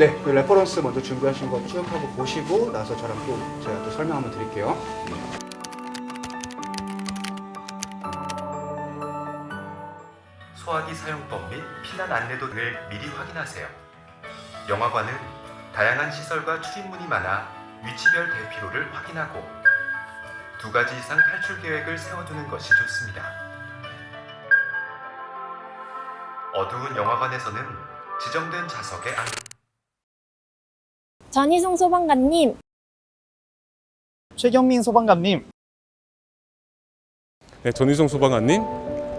네, 그 레퍼런스 먼저 준비하신 거 쭉 하고 보시고 나서 저랑 또 제가 또 설명 한번 드릴게요. 소화기 사용법 및 피난 안내도 등을 미리 확인하세요. 영화관은 다양한 시설과 출입문이 많아 위치별 대피로를 확인하고 두 가지 이상 탈출 계획을 세워두는 것이 좋습니다. 어두운 영화관에서는 지정된 좌석에 앉 전희성 소방관님, 최경민 소방관님, 네, 전희성 소방관님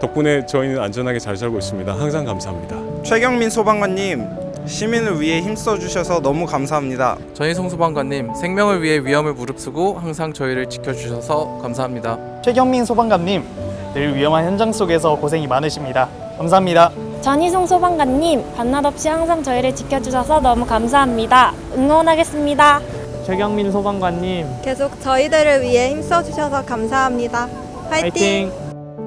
덕분에 저희는 안전하게 잘 살고 있습니다. 항상 감사합니다. 최경민 소방관님 시민을 위해 힘써 주셔서 너무 감사합니다. 전희성 소방관님 생명을 위해 위험을 무릅쓰고 항상 저희를 지켜주셔서 감사합니다. 최경민 소방관님, 늘 위험한 현장 속에서 고생이 많으십니다. 감사합니다. 전희성 소방관님, 반날 없이 항상 저희를 지켜주셔서 너무 감사합니다. 응원하겠습니다. 최경민 소방관님, 계속 저희들을 위해 힘써주셔서 감사합니다. 화이팅! 파이팅!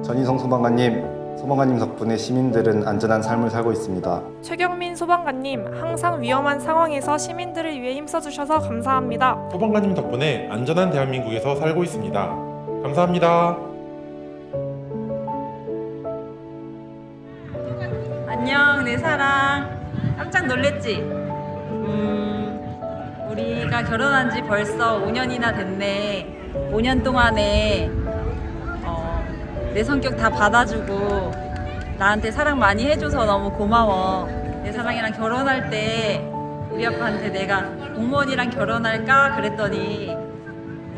전희성 소방관님, 소방관님 덕분에 시민들은 안전한 삶을 살고 있습니다. 최경민 소방관님, 항상 위험한 상황에서 시민들을 위해 힘써주셔서 감사합니다. 소방관님 덕분에 안전한 대한민국에서 살고 있습니다. 감사합니다. 안녕 내 사랑. 깜짝 놀랬지? 음 우리가 결혼한 지 벌써 5년이나 됐네. 5년 동안에 어, 내 성격 다 받아주고 나한테 사랑 많이 해줘서 너무 고마워. 내 사랑이랑 결혼할 때 우리 아빠한테 내가 공무원이랑 결혼할까 그랬더니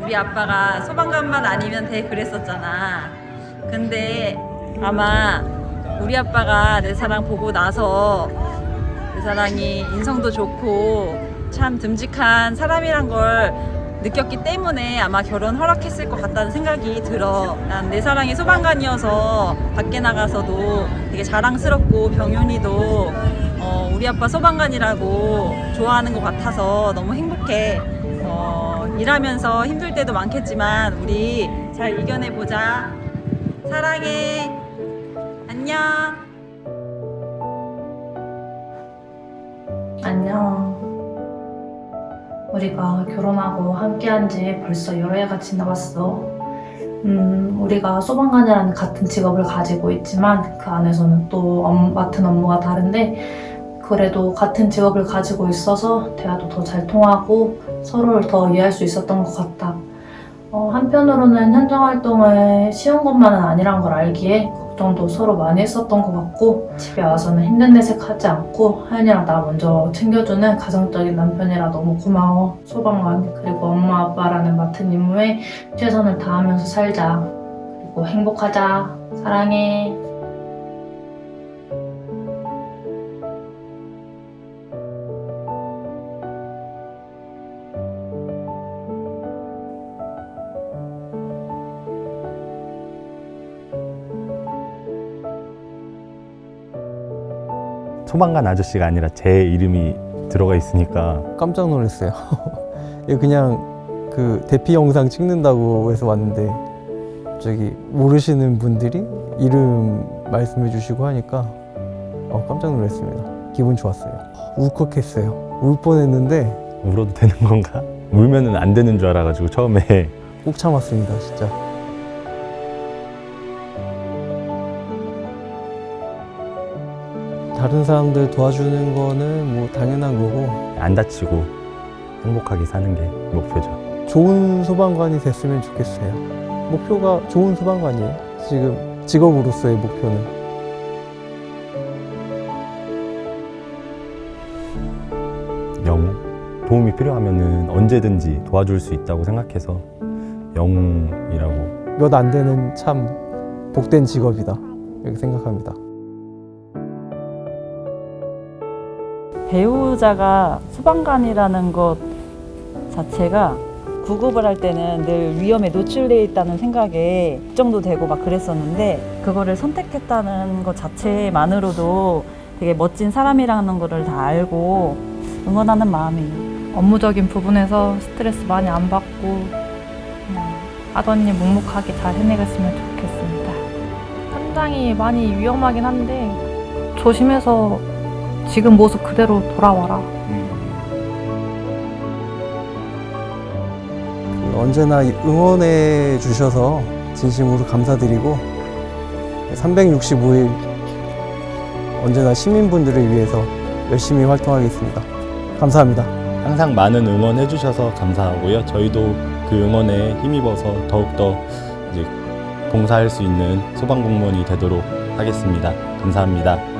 우리 아빠가 소방관만 아니면 돼 그랬었잖아. 근데 아마 우리 아빠가 내 사랑 보고 나서 내 사랑이 인성도 좋고 참 듬직한 사람이란 걸 느꼈기 때문에 아마 결혼 허락했을 것 같다는 생각이 들어. 난 내 사랑이 소방관이어서 밖에 나가서도 되게 자랑스럽고 병윤이도 어, 우리 아빠 소방관이라고 좋아하는 것 같아서 너무 행복해. 어, 일하면서 힘들 때도 많겠지만 우리 잘 이겨내보자. 사랑해. 안녕. 안녕. 우리가 결혼하고 함께한 지 벌써 여러 해가 지나갔어. 음, 우리가 소방관이라는 같은 직업을 가지고 있지만 그 안에서는 또 업- 맡은 업무가 다른데 그래도 같은 직업을 가지고 있어서 대화도 더 잘 통하고 서로를 더 이해할 수 있었던 것 같다. 어, 한편으로는 현장 활동을 쉬운 것만은 아니란 걸 알기에 걱정도 서로 많이 했었던 것 같고 집에 와서는 힘든 내색하지 않고 하연이랑 나 먼저 챙겨주는 가정적인 남편이라 너무 고마워. 소방관 그리고 엄마 아빠라는 맡은 임무에 최선을 다하면서 살자. 그리고 행복하자. 사랑해 소방관 아저씨가 아니라 제 이름이 들어가 있으니까 깜짝 놀랐어요. 이거 그냥 그 대피 영상 찍는다고 해서 왔는데 저기 모르시는 분들이 이름 말씀해 주시고 하니까 어, 깜짝 놀랐습니다. 기분 좋았어요. 울컥했어요. 울 뻔했는데 울어도 되는 건가? 울면은 안 되는 줄 알아가지고 처음에 꼭 참았습니다, 진짜. 다른 사람들 도와주는 거는 뭐 당연한 거고 안 다치고 행복하게 사는 게 목표죠. 좋은 소방관이 됐으면 좋겠어요. 목표가 좋은 소방관이에요. 지금 직업으로서의 목표는. 영웅 도움이 필요하면은 언제든지 도와줄 수 있다고 생각해서 영웅이라고 몇 안 되는 참 복된 직업이다. 이렇게 생각합니다. 배우자가 소방관이라는 것 자체가 구급을 할 때는 늘 위험에 노출돼 있다는 생각에 걱정도 되고 막 그랬었는데 그거를 선택했다는 것 자체만으로도 되게 멋진 사람이라는 거를 다 알고 응원하는 마음이에요. 업무적인 부분에서 스트레스 많이 안 받고 하던 일 묵묵하게 잘 해내갔으면 좋겠습니다. 현장이 많이 위험하긴 한데 조심해서 지금 모습 그대로 돌아와라. 음. 언제나 응원해 주셔서 진심으로 감사드리고 365일 언제나 시민분들을 위해서 열심히 활동하겠습니다. 감사합니다. 항상 많은 응원해 주셔서 감사하고요. 저희도 그 응원에 힘입어서 더욱더 이제 봉사할 수 있는 소방공무원이 되도록 하겠습니다. 감사합니다.